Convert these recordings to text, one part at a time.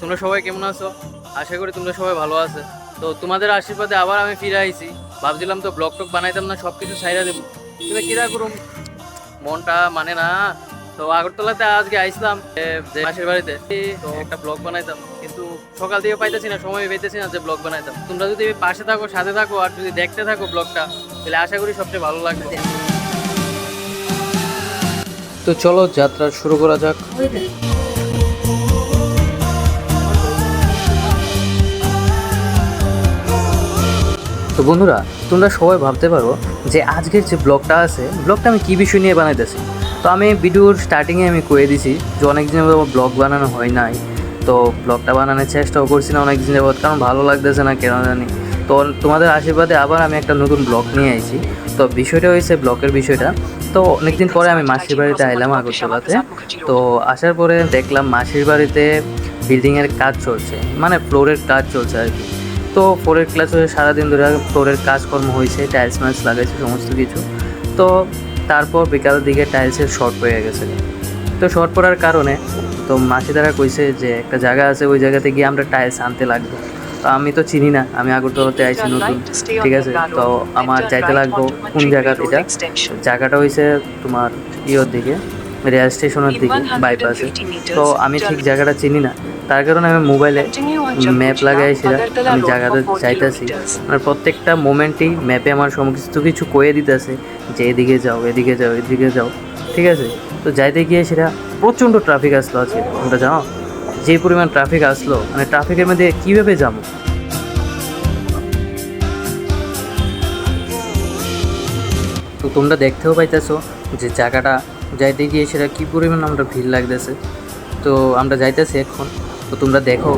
তোমরা সবাই কেমন আছো? আশা করি তোমরা সবাই ভালো আছে। তো তোমাদের আশীর্বাদে আবার আমি ফিরে আইছি। ভাবছিলাম তো ব্লগ টক বানাইতাম না সব কিছু ছাইরা দেবো। কিন্তু কিরা করুম মনটা মানে না। তো আগরতলাতে আজকে আইসলাম মাসির বাড়িতে। তো একটা ব্লগ বানাইতাম। কিন্তু সকাল থেকে পাইতেছি না, সময় পেতেছি না যে ব্লগ বানাইতাম। তোমরা যদি পাশে থাকো, সাথে থাকো, আর যদি দেখতে থাকো ব্লগটা তাহলে আশা করি সবচেয়ে ভালো লাগবে। তো চলো যাত্রা শুরু করা যাক। তো বন্ধুরা, তোমরা সবাই ভাবতে পারো যে আজকের যে ব্লগটা আছে, ব্লগটা আমি কী বিষয় নিয়ে বানাইতেছি? তো আমি ভিডিওর স্টার্টিংয়ে আমি কয়ে দিছি যে অনেক দিন ব্লগ বানানো হয় নাই। তো ব্লগটা বানানোর চেষ্টাও করছি না অনেক দিন যাবত কারণ ভালো লাগতেছে না, কেন জানি। তো তোমাদের আশীর্বাদে আবার আমি একটা নতুন ব্লগ নিয়ে আইছি। তো বিষয়টা হয়েছে ব্লগের বিষয়টা। তো অনেকদিন পরে আমি মাসির বাড়িতে আইলাম আগরতলাতে। তো আসার পরে দেখলাম মাসির বাড়িতে বিল্ডিংয়ের কাজ চলছে মানে ফ্লোরের কাজ চলছে আর কি। তো ফোরের ক্লাস হয়ে সারাদিন ধরে ফ্লোরের কাজকর্ম হয়েছে টাইলস মাইলস লাগাইছে সমস্ত কিছু। তো তারপর বিকালের দিকে টাইলসের শর্ট হয়ে গেছে। তো শর্ট পড়ার কারণে তো মাসি দ্বারা কইছে যে একটা জায়গা আছে ওই জায়গাতে গিয়ে আমরা টাইলস আনতে লাগবো। তো আমি তো চিনি না আমি আগরতলাতে আইছি নতুন ঠিক আছে? তো আমার যাইতে লাগবো কোন জায়গা এটা? জায়গাটা হয়েছে তোমার ইয়োর দিকে। রেল স্টেশনের দিকে বাইপাসে তো আমি ঠিক জায়গাটা চিনি না। তার কারণে আমি মোবাইলে ম্যাপ লাগাইছিলাম আমি জায়গাটা চাইতেছি। মানে প্রত্যেকটা মোমেন্টেই ম্যাপে আমার সমস্ত কিছু কয়ে দিতেছে যে এদিকে যাও এদিকে যাও এদিকে যাও। ঠিক আছে? তো যাইতে গিয়ে সেটা প্রচণ্ড ট্রাফিক আসলো আজকে। তোমরা জানো? যে পরিমাণ ট্রাফিক আসলো মানে ট্রাফিকের মধ্যে কীভাবে যাব? তো তোমরা দেখতেও পাইতেছো যে জায়গাটা যাইতে গিয়ে সেটা কী পরিমাণ আমরা ভিড় লাগতেছে? তো আমরা যাইতেছি এখন। তো তোমরা দেখো,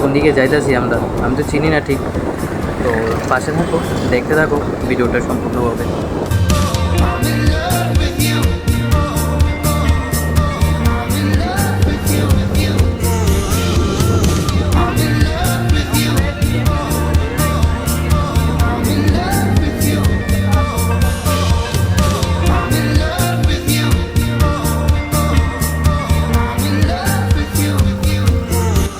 কোন দিকে যাইতেছি আমরা? আমি তো চিনি না ঠিক। তো পাশে থাকো, দেখতে থাকো, ভিডিওটা সম্পূর্ণভাবে।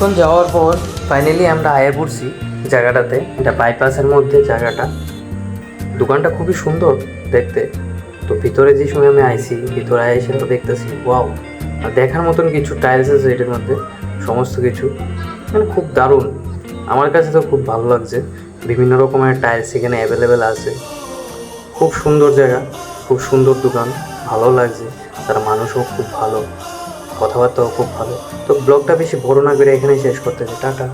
তখন যাওয়ার পর ফাইনালি আমরা আয়া পড়ছি জায়গাটাতে। এটা বাইপাসের মধ্যে জায়গাটা। দোকানটা খুবই সুন্দর দেখতে। তো ভিতরে যে সময় আমি আইছি, ভিতরে এসে তো দেখতেছি ওয়াও আর দেখার মতন কিছু টাইলস আছে এটার মধ্যে, সমস্ত কিছু। মানে খুব দারুণ। আমার কাছে তো খুব ভালো লাগছে। বিভিন্ন রকমের টাইলস এখানে অ্যাভেলেবেল আছে। খুব সুন্দর জায়গা, খুব সুন্দর দোকান, ভালো লাগছে। তার মানুষও খুব ভালো। কথাবার্তাও খুব ভালো। তো ব্লগটা বেশি বড় না করে এখানেই শেষ করতে চাই টাটা।